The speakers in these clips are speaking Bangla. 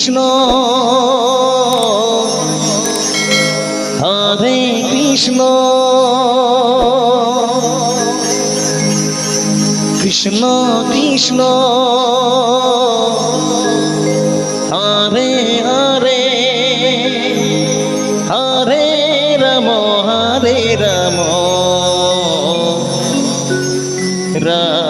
কৃষ্ণ। হরে কৃষ্ণ। কৃষ্ণ কৃষ্ণ। হরে হরে হরে রাম হরে রাম। রাম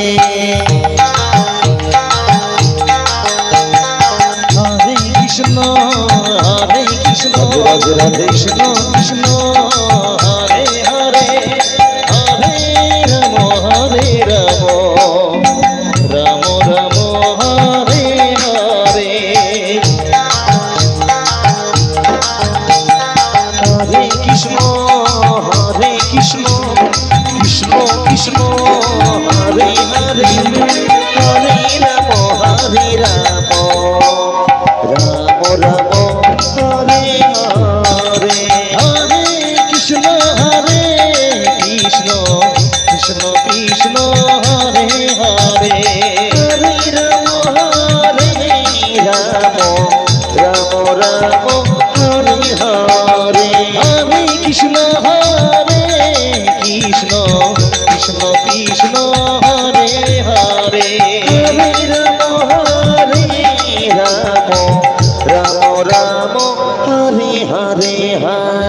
Yeah. হরে রাম হরে কৃষ্ণ কৃষ্ণ কৃষ্ণ কৃষ্ণ কৃষ্ণ কৃষ্ণ কৃষ্ণ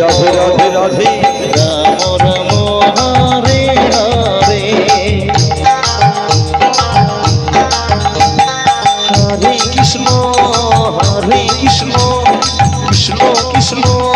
রাধে রাধে রাধে। রাম রাম হরে হরে হরে কৃষ্ণ হরে কৃষ্ণ। কৃষ্ণ কৃষ্ণ।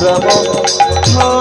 হরে